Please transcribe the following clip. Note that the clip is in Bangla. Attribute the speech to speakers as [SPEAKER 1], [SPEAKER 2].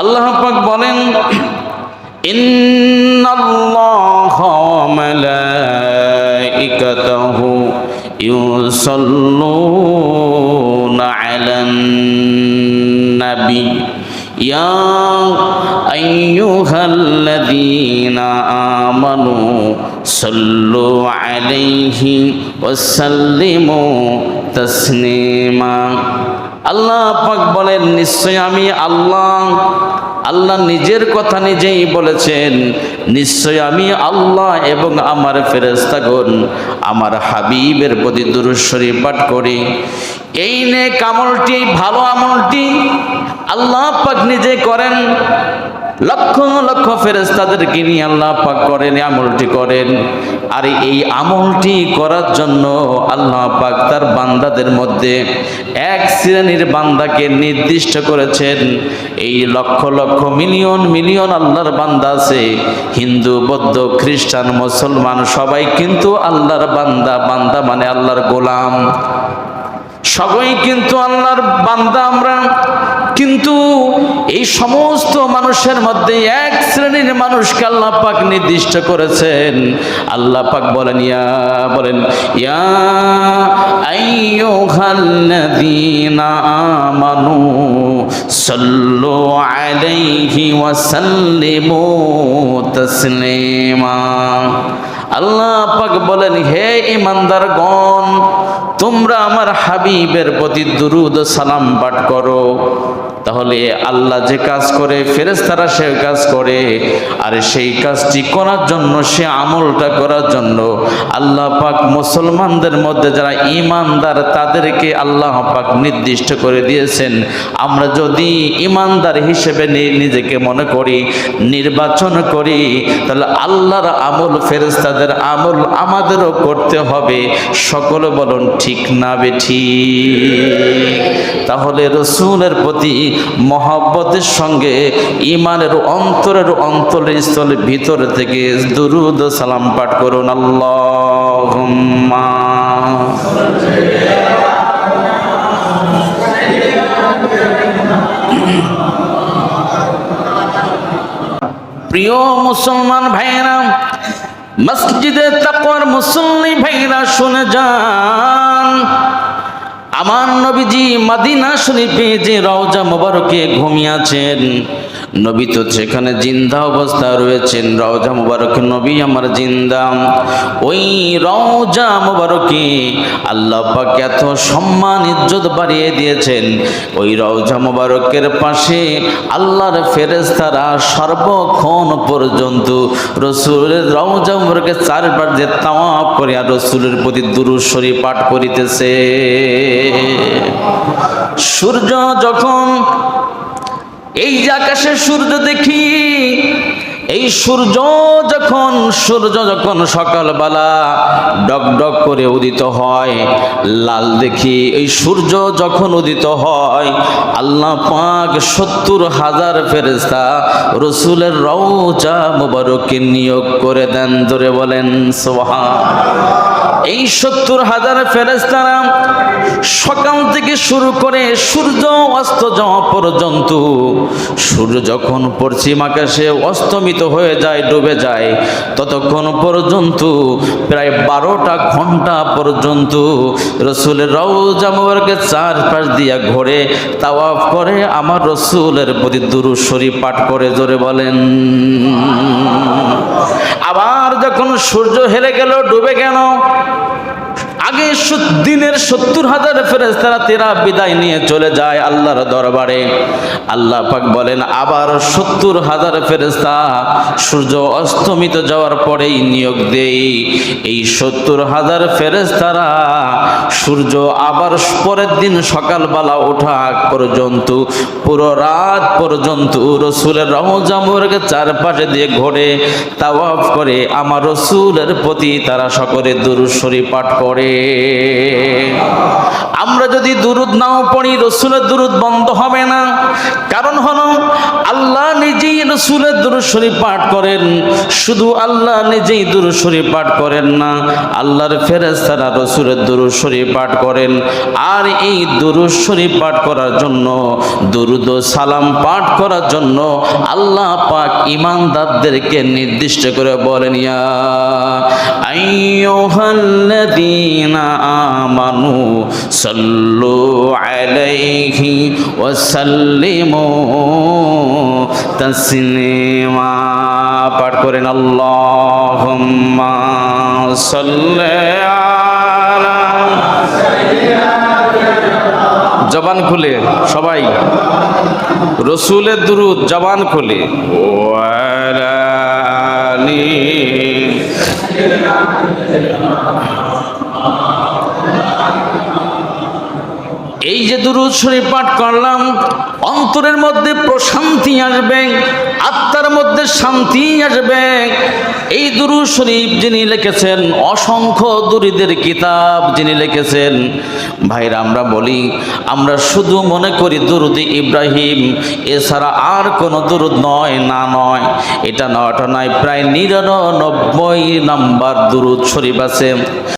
[SPEAKER 1] আল্লাহ পাক বলেন ইন্নাল্লাহা ওয়া মালাইকাতাহু ইউসাল্লুনা আলান নাবী يا أيها الذين آمنوا صلوا عليه وسلموا تسليما আল্লাহ পাক বলেন নিশ্চয় আমি আল্লাহ আল্লাহ নিজের কথা নিজেই বলেছেন। নিশ্চয় আমি আল্লাহ এবং আমার ফেরেস্তাগণ আমার হাবিবের প্রতি দুরুশ্বরী পাঠ করি। এই নে কামলটি ভালো আমলটি আল্লাহ পাক নিজে লক্ষ লক্ষ ফেরেস্তাদেরকে নিয়ে আল্লাহ পাক করেন আমলটি করেন। আর এই আমলটি করার জন্য আল্লাহ পাক তার বান্দাদের মধ্যে এক শ্রেণির বান্দাকে নির্দিষ্ট করেছেন। এই লক্ষ লক্ষ মিলিয়ন মিলিয়ন আল্লাহর বান্দা আছে, হিন্দু, বৌদ্ধ, খ্রিস্টান, মুসলমান, সবাই কিন্তু আল্লাহর বান্দা বান্দা মানে আল্লাহর গোলাম। সবাই কিন্তু আল্লাহর বান্দা আমরা। কিন্তু এই সমস্ত মানুষের মধ্যে এক শ্রেণির মানুষকে আল্লাহ পাক নির্দিষ্ট করেছেন। আল্লাহ পাক বলেন, ইয়া বলেন, ইয়া আইয়ুহাল্লাযীনা আমানু সাল্লু আলাইহি ওয়া সাল্লিমু তাসলিমা। আল্লাহ পাক বলেন, হে ইমানদারগণ তোমরা আমার হাবিবের প্রতি দুরুদ সালাম পাঠ করো। তাহলে আল্লাহ যে কাজ করে ফেরেস্তারা সে কাজ করে, আর সেই কাজটি করার জন্য, সে আমলটা করার জন্য আল্লাহ পাক মুসলমানদের মধ্যে যারা ইমানদার তাদেরকে আল্লাহ পাক নির্দিষ্ট করে দিয়েছেন। আমরা যদি ইমানদার হিসেবে নিজেকে মনে করি, নির্বাচন করি, তাহলে আল্লাহর আমল ফেরেস্তাদের আমল আমাদেরও করতে হবে। সকলে বলুন, ঠিক না বেঠি তাহলে রসুলের প্রতি মহব্বতের সঙ্গে ইমানের অন্তরের অন্তরের স্থলের ভিতর থেকে দুরুদ সালাম পাঠ করুন। আল্লাহ প্রিয় মুসলমান ভাইরা মসজিদে তাকওয়ার মুসল্লি ভাইরা শুনে যান। আমার নবীজি মাদিনা শরীফে যে রওজা মোবারকে ঘুমিয়েছেন নবী তো সেখানে জিন্দা অবস্থা রয়েছেন। রওজা মোবারকে, নবী আমার জিন্দা। ওই রওজা মোবারকে আল্লাহ পাক এত সম্মান, ইজ্জত বাড়িয়ে দিয়েছেন। ওই রওজা মোবারকের পাশে আল্লাহর ফেরেস্তারা সর্বক্ষণ পর্যন্ত রসুলের রওজা মোবারকের চারবার যে তাওয়াফ করে আর রসুলের প্রতি দুরুশ্বরী পাঠ করিতেছে। সূর্য যখন এই যে আকাশের সূর্য দেখি এই সূর্য যখন সূর্য যখন সকালবেলা ডক ডক করে উদিত হয়, লাল দেখি এই সূর্য যখন উদিত হয়, আল্লাহ পাক সত্তর হাজার ফেরেস্তা রসুলের রওজা মুবারককে নিয়োগ করে দেন ধরে বলেন সোহান এই সত্তর হাজার ফেরেস্তারা সকাল থেকে শুরু করে সূর্য অস্ত যাওয়া পর্যন্ত, সূর্য যখন পশ্চিম আকাশে অস্তমিত হয়ে যায়, ডুবে যায়। ততক্ষণ পর্যন্ত, প্রায় বারোটা ঘণ্টা পর্যন্ত রসুলের রওজা মোবারকের চারপাশ দিয়া ঘোরে, তাওয়াফ করে, আমার রসুলের প্রতি দুরুশ্বরী পাঠ করে, জোরে বলেন। আবার যখন সূর্য হেলে গেল, ডুবে গেল আগে দিনের সত্তর হাজার ফেরেস্তারা তেরা বিদায় নিয়ে চলে যায় আল্লাহর দরবারে। আল্লাহ পাক বলেন, আবার সত্তর হাজার ফেরেস্তা সূর্য অস্তমিত যাওয়ার পরেই নিয়োগ দেই। এই সত্তর হাজার ফেরেস্তারা সূর্য আবার পরের দিন সকালবেলা ওঠা পর্যন্ত, পুরো রাত পর্যন্ত রসুলের রহজামুরকে চারপাশে দিয়ে ঘোরে, তাওয়াফ করে, আমার রসুলের প্রতি তারা সকলে দুরুশ্বরী পাঠ করে। আমরা যদি দুরুদ নাও পড়ি, রসুলের দুরুদ বন্ধ হবে না। কারণ হলো, আল্লাহ নিজেই রসুলের দুরুদ শরীফ পাঠ করেন। শুধু আল্লাহ নিজেই দুরুদ শরীফ পাঠ করেন না, আল্লাহর ফেরেস্তারা রসুলের দুরুদ শরীফ পাঠ করেন। আর এই দুরুদ শরীফ পাঠ করার জন্য, দুরুদ সালাম পাঠ করার জন্য আল্লাহ পাক ইমানদারদেরকে নির্দিষ্ট করে বলেন, ইয়া আইয়ুহাল্লাযীনা সাল্লু আলাইহি ওয়া সাল্লিমু তাসলিমা পাঠ করেন, আল্লাহুম্মা সাল্লি আলা জবান খুলে, সবাই। রসুলের দুরুদ জবান খুলে। ওয়ালা দুরুদ শরীফ পাঠ করলাম, অন্তরের মধ্যে প্রশান্তি আসবে, আত্মার মধ্যে শান্তি আসবে। এই দুরুদ শরীফ যিনি লিখেছেন, অসংখ্য দুরিদের কিতাব যিনি লিখেছেন। ভাইরা, আমরা বলি, আমরা শুধু মনে করি দুরুদ ইব্রাহিম, এছাড়া আর কোনো দুরুদ নয়, না নয়। এটা নয়টা নয়, প্রায় নিরানব্বই নাম্বার দুরুদ শরীফ আছে।